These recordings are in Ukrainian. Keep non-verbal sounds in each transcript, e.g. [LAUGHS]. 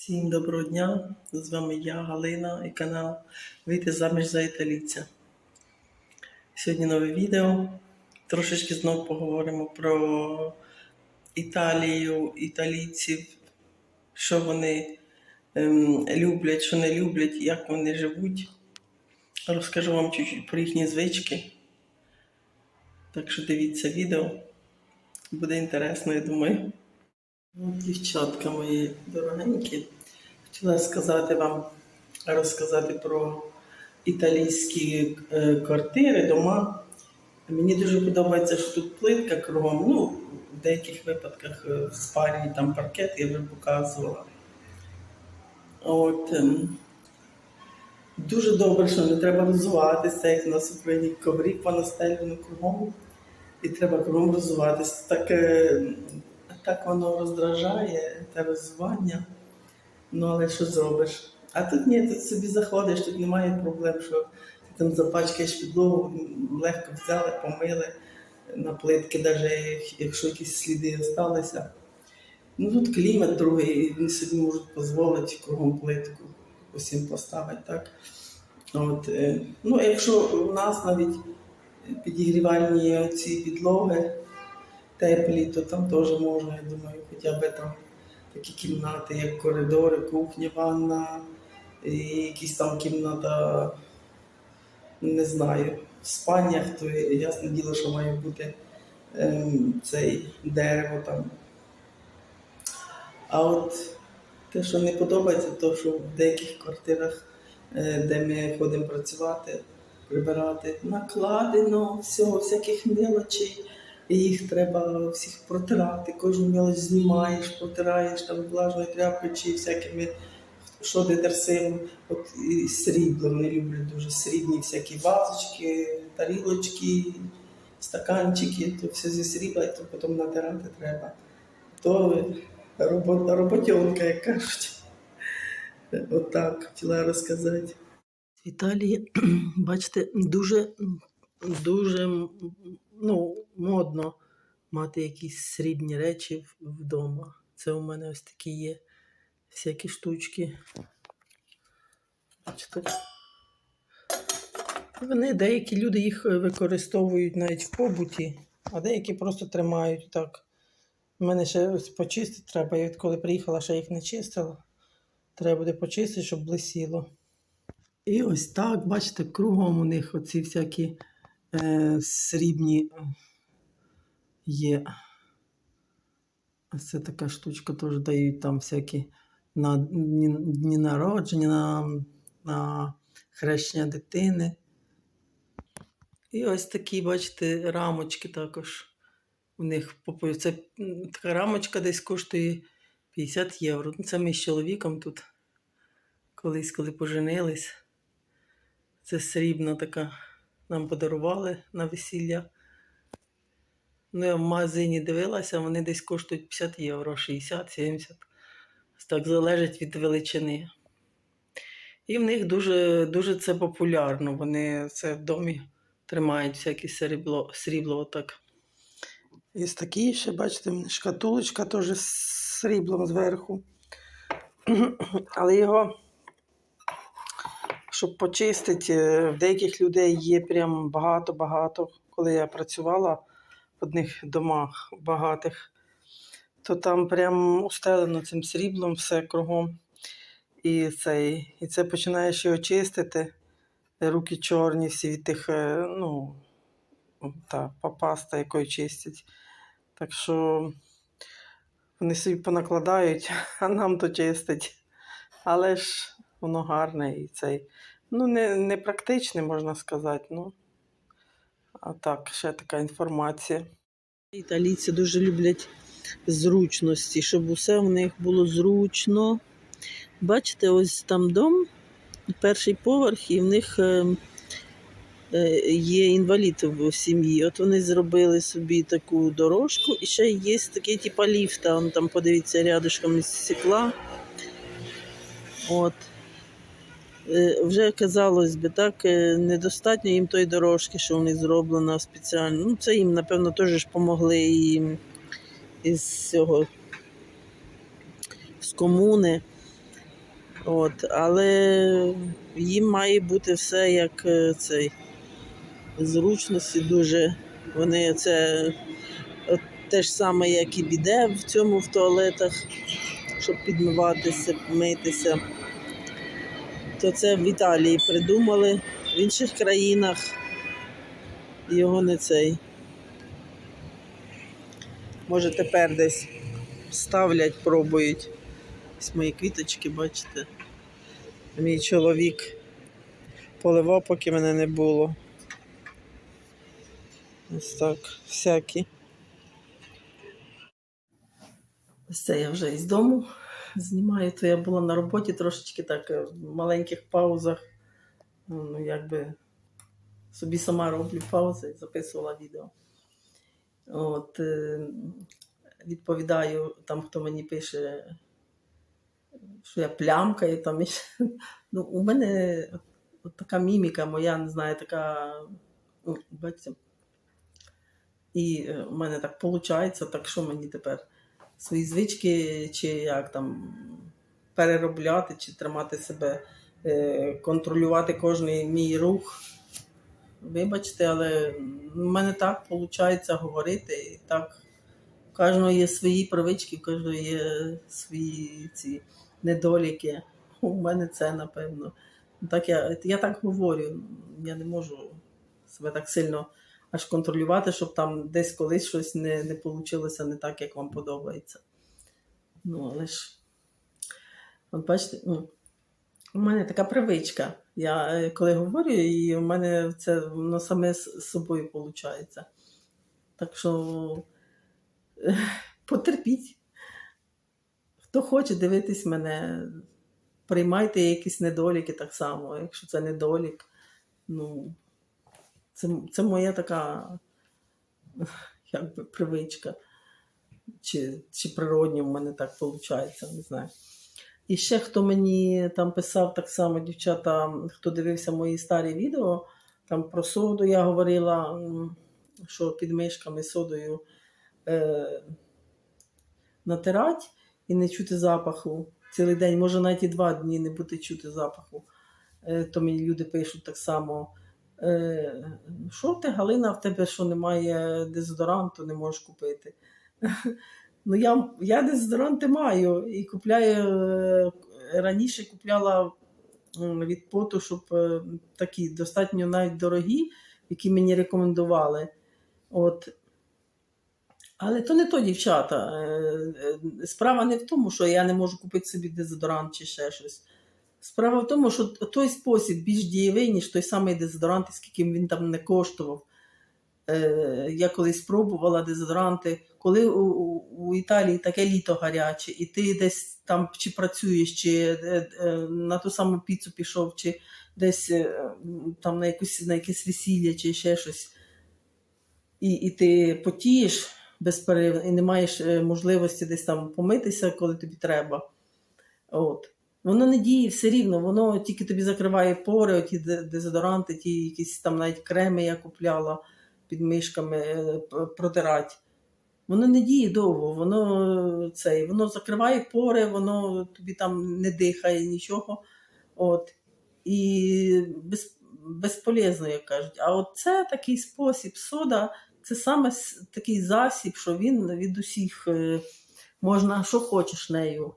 Всім доброго дня! З вами я, Галина, і канал Вийти заміж за італійця. Сьогодні нове відео. Трошечки знову поговоримо про Італію, італійців, що вони ем, люблять, що не люблять, як вони живуть. Розкажу вам чуть-чуть про їхні звички. Так що дивіться відео. Буде інтересно, я думаю. Ну, Дівчатка мої дорогенькі, хотіла сказати вам, розказати про італійські е, квартири, дома. Мені дуже подобається, що тут плитка кругом. Ну, в деяких випадках е, в спальні там паркет я вже показувала. От, ем, дуже добре, що не треба розуватися, як у нас в Україні коврів понастелено кругом. І треба кругом розуватися. Так, е, так воно роздражає, те розування. Ну, але що зробиш? А тут ні, тут собі заходиш, тут немає проблем, що ти там запачкаєш підлогу, легко взяли, помили на плитки, навіть якщо якісь сліди залишилися. Ну тут клімат другий, вони собі можуть дозволити кругом плитку усім поставити, так? От, е, ну, якщо у нас навіть підігрівальні ці підлоги теплі, то там теж можна, я думаю, хоча б там такі кімнати, як коридори, кухня, ванна, і якісь там кімната, не знаю, в спальнях, то ясне діло, що має бути ем, цей дерево там. А от те, що не подобається, то що в деяких квартирах, е, де ми ходимо працювати, прибирати, накладено всього, всяких мелочей. І їх треба всіх протирати, кожну мелоч знімаєш, протираєш там влажною тряпкою чи всякими що де дерсим. От і срібло, вони люблять дуже срібні всякі вазочки, тарілочки, стаканчики, то все зі срібла, і то потім натирати треба. То робота, роботьонка, як кажуть. Отак хотіла розказати. В Італії, [CLEARS THROAT] бачите, дуже, дуже ну, модно мати якісь срібні речі вдома. Це у мене ось такі є всякі штучки. Вони, деякі люди їх е, використовують навіть в побуті, а деякі просто тримають так. У мене ще ось почистити треба. Я відколи приїхала, ще їх не чистила. Треба буде почистити, щоб блисіло. І ось так, бачите, кругом у них оці всякі срібні е, є. Ось це така штучка теж дають там всякі на дні, дні народження, на, на хрещення дитини. І ось такі, бачите, рамочки також. У них це така рамочка десь коштує 50 євро. Ну, Це ми з чоловіком тут колись, коли поженились. Це срібна така. Нам подарували на весілля. Ну, я в магазині дивилася, вони десь коштують 50 євро, 60, 70. Так залежить від величини. І в них дуже, дуже це популярно. Вони це в домі тримають всяке срібло, срібло. І ось такі ще, бачите, шкатулочка теж з сріблом зверху. [CLEARS THROAT] Але його, щоб почистити, е, в деяких людей є прям багато-багато. Коли я працювала в одних домах багатих, то там прям устелено цим сріблом все кругом. І, цей, і це починаєш його чистити. Руки чорні всі від тих, е, ну, та паста, якою чистять. Так що вони собі понакладають, [LAUGHS] а нам то чистить. Але ж воно гарне і цей. Ну, не, не практичне, можна сказати. Ну, а так, ще така інформація. Італійці дуже люблять зручності, щоб усе в них було зручно. Бачите, ось там дом, перший поверх, і в них е, е, є інвалід в сім'ї. От вони зробили собі таку дорожку, і ще є такий типа ліфта. Там, подивіться, рядышком із стекла. От. Е, Вже казалось би, так, е, недостатньо їм тої дорожки, що в них зроблено спеціально. Ну, це їм, напевно, теж ж помогли і із цього з комуни. От, але їм має бути все як е, цей зручності дуже. Вони це от, те ж саме, як і біде в цьому в туалетах, щоб підмиватися, митися. То це в Італії придумали, в інших країнах його не цей. Може тепер десь ставлять, пробують. Ось мої квіточки, бачите. Мій чоловік поливав, поки мене не було. Ось так, всякі. Це я вже із дому знімаю, то я була на роботі трошечки так е, в маленьких паузах. Ну, якби собі сама роблю паузи, записувала відео. От, е, відповідаю там, хто мені пише, що я плямкаю. Там, ну, у мене от, така міміка моя, не знаю, така, ну, бачите. І е, у мене так виходить, так що мені тепер свої звички, чи як там переробляти, чи тримати себе, е, контролювати кожний мій рух. Вибачте, але в мене так виходить говорити. І так, у кожного є свої привички, у кожного є свої ці недоліки. У мене це, напевно. Так я, я так говорю. Я не можу себе так сильно аж контролювати, щоб там десь колись щось не, не вийшло не так, як вам подобається. Ну, але ж, от бачите, ну, у мене така привичка. Я е, коли говорю, і у мене це воно саме з з собою виходить. Так що е, потерпіть. Хто хоче дивитись мене, приймайте якісь недоліки так само. Якщо це недолік, ну, це, це моя така якби, привичка. Чи, чи природньо в мене так виходить, не знаю. І ще хто мені там писав так само, дівчата, хто дивився мої старі відео, там про соду я говорила, що під мишками содою е, натирать і не чути запаху цілий день, може навіть і два дні не бути чути запаху. Е, то мені люди пишуть так само. Е, що ти, Галина, в тебе що немає дезодоранту, не можеш купити? [LAUGHS] Ну, я, я дезодоранти маю і купляю е, раніше купляла від поту, щоб е, такі достатньо навіть дорогі, які мені рекомендували. От. Але то не то, дівчата. Справа не в тому, що я не можу купити собі дезодорант чи ще щось. Справа в тому, що той спосіб більш дієвий, ніж той самий дезодорант, скільки він там не коштував. Е, Я колись спробувала дезодоранти, коли у, у, Італії таке літо гаряче, і ти десь там чи працюєш, чи е, е, на ту саму піцу пішов, чи десь е, там на, якусь, на якесь весілля, чи ще щось, і, і ти потієш безперервно, і не маєш е, можливості десь там помитися, коли тобі треба. От. Воно не діє все рівно, воно тільки тобі закриває пори, ті дезодоранти, ті якісь там навіть креми я купляла під мишками е, протирати. Воно не діє довго, воно е, цей, воно закриває пори, воно тобі там не дихає нічого. От. І без, безполезно, як кажуть. А от це такий спосіб сода, це саме такий засіб, що він від усіх е, можна, що хочеш нею.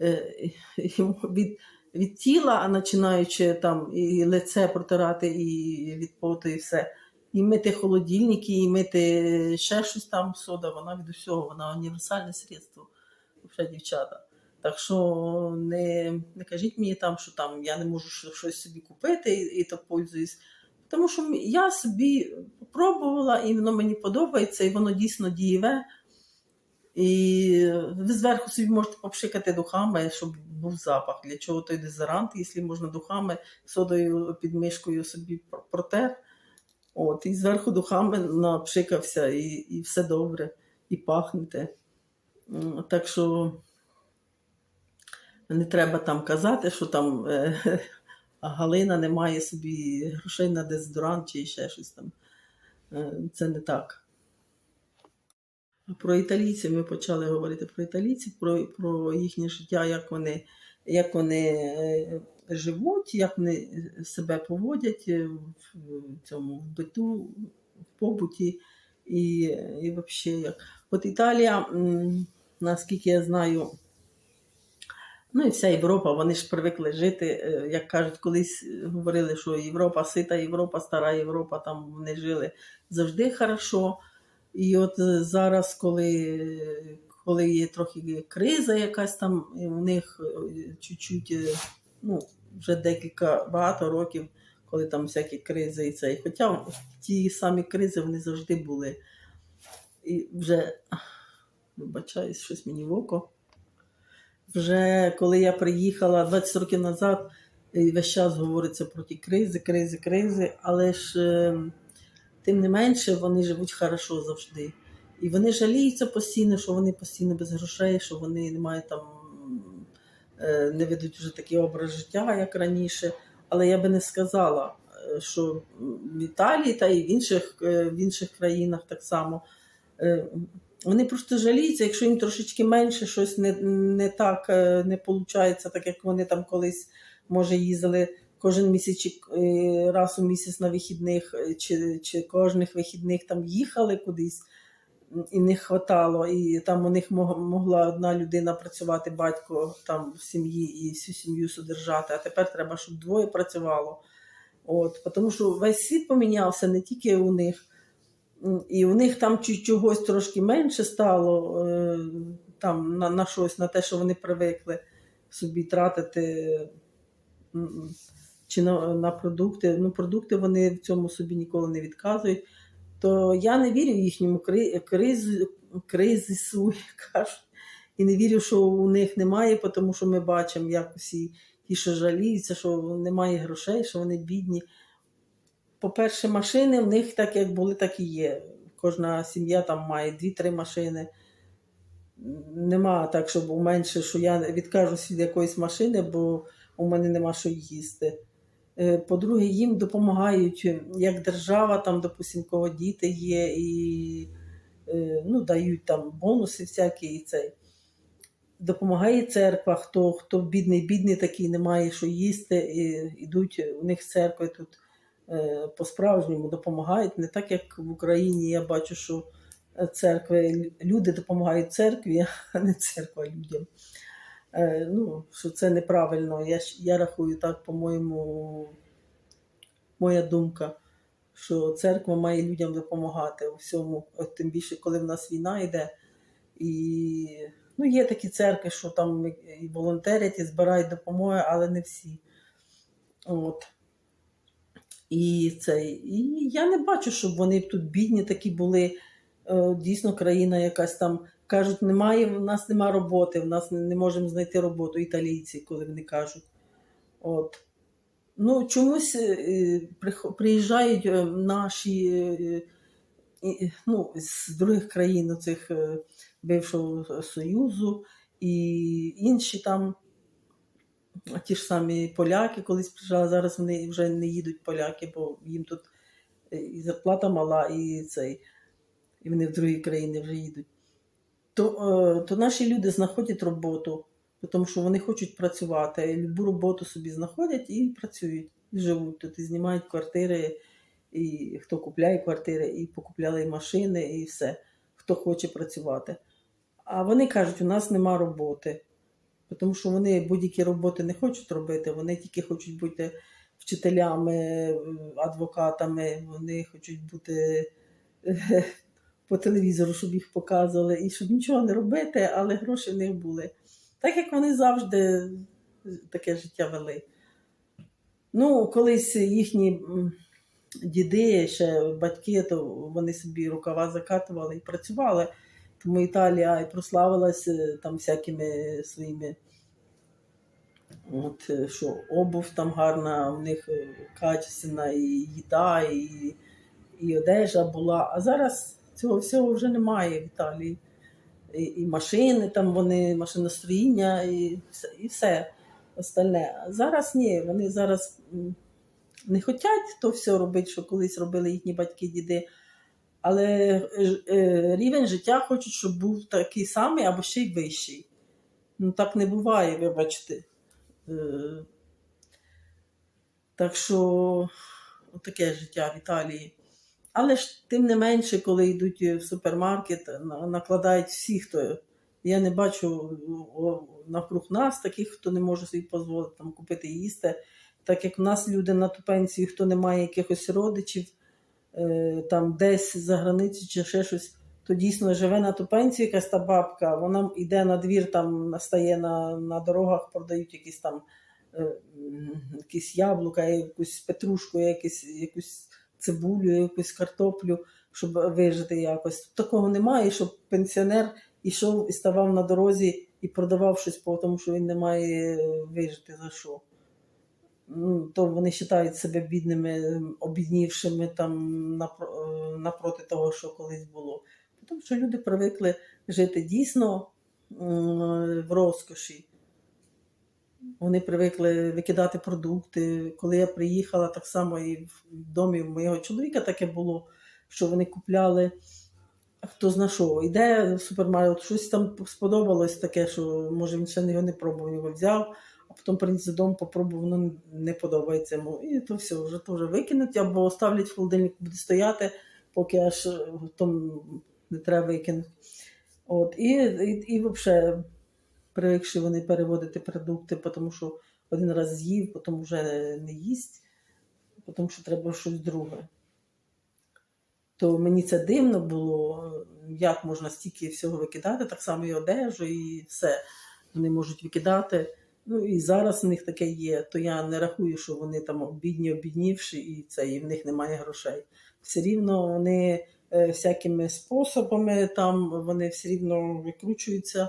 Е, [LAUGHS] від, від тіла, а починаючи там і лице протирати, і від поту, і все. І мити холодильники, і мити ще щось там, сода, вона від усього, вона універсальне средство. Вже дівчата. Так що не, не кажіть мені там, що там я не можу щось собі купити і, і то пользуюсь. Тому що я собі пробувала, і воно мені подобається, і воно дійсно дієве. І ви зверху собі можете попшикати духами, щоб був запах. Для чого той дезодорант, якщо можна духами, содою під мишкою собі пр- протер. От, і зверху духами напшикався, і, і все добре, і пахнете. Так що не треба там казати, що там е, [LAUGHS] Галина не має собі грошей на дезодорант чи ще щось там. Е, Це не так. Про італійців ми почали говорити про італійців, про, про їхнє життя, як вони як вони е, живуть, як вони себе поводять е, в цьому в биту, в побуті і, і взагалі як. От Італія, наскільки я знаю, ну і вся Європа, вони ж привикли жити, е, як кажуть, колись говорили, що Європа сита, Європа, стара Європа, там вони жили завжди хорошо. І от е, зараз, коли, коли є трохи криза якась там, в них е, чуть-чуть, е, ну, вже декілька багато років, коли там всякі кризи і це. Хоча ті самі кризи вони завжди були. І вже, вибачаюсь, щось мені в око. Вже коли я приїхала 20 років назад, весь час говориться про ті кризи, кризи, кризи, але ж е, тим не менше вони живуть хорошо завжди. І вони жаліються постійно, що вони постійно без грошей, що вони не мають там, е, не ведуть вже такий образ життя, як раніше. Але я би не сказала, е, що в Італії та і в інших, е, в інших країнах так само. Вони просто жаліються, якщо їм трошечки менше щось не, не так не виходить, так як вони там колись, може, їздили кожен місяць е, раз у місяць на вихідних, е, чи, чи кожних вихідних там їхали кудись і не хватало. І там у них могла одна людина працювати, батько там в сім'ї і всю сім'ю содержати, а тепер треба, щоб двоє працювало. От, тому що весь світ помінявся не тільки у них. І у них там чогось трошки менше стало е, там, на, на щось, на те, що вони привикли собі тратити чи на, на продукти. Ну, продукти вони в цьому собі ніколи не відказують. То я не вірю їхньому кри, кризу, кризису, [LAUGHS] кажуть. І не вірю, що у них немає, тому що ми бачимо, як усі ті, що жаліються, що немає грошей, що вони бідні. По-перше, машини в них так, як були, так і є. Кожна сім'я там має дві-три машини. Нема так, щоб уменше, що я відкажусь від якоїсь машини, бо у мене нема що їсти. Е, По-друге, їм допомагають е, як держава, там, допустим, кого діти є, і е, ну, дають там бонуси всякі і цей. Допомагає церква, хто, хто бідний, бідний такий, не має що їсти, і йдуть у них церкви тут по-справжньому допомагають. Не так, як в Україні я бачу, що церкви, люди допомагають церкві, а не церква людям. Е, ну, що це неправильно. Я, я рахую так, по-моєму, моя думка, що церква має людям допомагати у всьому, от тим більше, коли в нас війна йде. І ну, є такі церкви, що там і волонтерять, і збирають допомоги, але не всі. От. І, це, і я не бачу, щоб вони тут бідні такі були. Е, Дійсно, країна якась там кажуть, немає, в нас немає роботи, в нас не, можемо знайти роботу, італійці, коли вони кажуть. От. Ну, чомусь е, е, приїжджають наші ну, з других країн, цих бившого Союзу, і інші там, ті ж самі поляки колись приїжджали, зараз вони вже не їдуть поляки, бо їм тут і зарплата мала, і цей, і вони в другі країни вже їдуть. То, е, то наші люди знаходять роботу, тому що вони хочуть працювати. Любу роботу собі знаходять і працюють, і живуть тут, і знімають квартири, і хто купляє квартири, і покупляли і машини, і все, хто хоче працювати. А вони кажуть, у нас нема роботи. Тому що вони будь-які роботи не хочуть робити, вони тільки хочуть бути вчителями, адвокатами, вони хочуть бути е, по телевізору, щоб їх показували, і щоб нічого не робити, але гроші в них були. Так як вони завжди таке життя вели. Ну, колись їхні діди, ще батьки, то вони собі рукава закатували і працювали. Тому Італія і прославилася там всякими своїми. От, е, що обув там гарна, в них е, качественна і їда, і, і одежа була. А зараз цього всього вже немає в Італії. І, і машини, там вони, машиностроїння, і, і все остальне. А зараз ні, вони зараз не хочуть то все робити, що колись робили їхні батьки, діди. Але е, е, рівень життя хочуть, щоб був такий самий або ще й вищий. Ну так не буває, вибачте. Е, Так що таке життя в Італії. Але ж тим не менше, коли йдуть в супермаркет, накладають всі, хто. Я не бачу навкруг нас таких, хто не може собі дозволити там, купити їсти. Так як в нас люди на ту пенсію, хто не має якихось родичів, е, там десь за границю чи ще щось, то дійсно живе на ту пенсію якась та бабка, вона йде на двір, там стає на, на дорогах, продають якісь там е, якісь яблука, якусь петрушку, якісь, якусь цибулю, якусь картоплю, щоб вижити якось. Такого немає, щоб пенсіонер ішов і ставав на дорозі і продавав щось, тому що він не має е, вижити за що. Ну, то вони вважають себе бідними, обіднівшими там е, напроти того, що колись було. Тому що люди привикли жити дійсно е, в розкоші. Вони привикли викидати продукти. Коли я приїхала, так само і в домі моєго чоловіка таке було, що вони купляли. Хто зна що, йде в супермаркет, щось там сподобалось таке, що може він ще його не пробував, його взяв, а потім приніс додому, попробував, воно не подобається йому. І то все, вже то вже викинуть або ставлять в холодильник, буде стояти, поки аж е, там не треба викинути. От, і, і, і взагалі привикши вони переводити продукти, тому що один раз з'їв, потім вже не їсть, тому що треба щось друге. То мені це дивно було, як можна стільки всього викидати, так само і одежу, і все вони можуть викидати. Ну і зараз в них таке є, то я не рахую, що вони там бідні, обіднівші, і це, і в них немає грошей. Все рівно вони е, всякими способами там вони все рівно викручуються,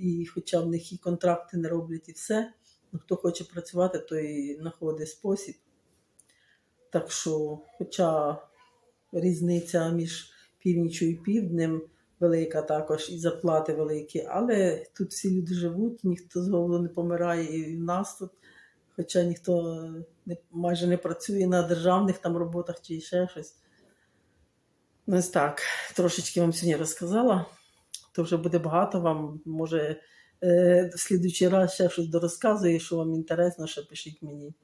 і хоча в них і контракти не роблять, і все. Ну, хто хоче працювати, той знаходить спосіб. Так що, хоча різниця між північю і півднем велика також, і заплати великі, але тут всі люди живуть, ніхто з голоду не помирає, і в нас тут, хоча ніхто не, майже не працює на державних там роботах чи ще щось. Ну, так, трошечки вам сьогодні розказала. То вже буде багато вам, може, е, в слідуючий раз ще щось дорозказую, що вам інтересно, ще пишіть мені.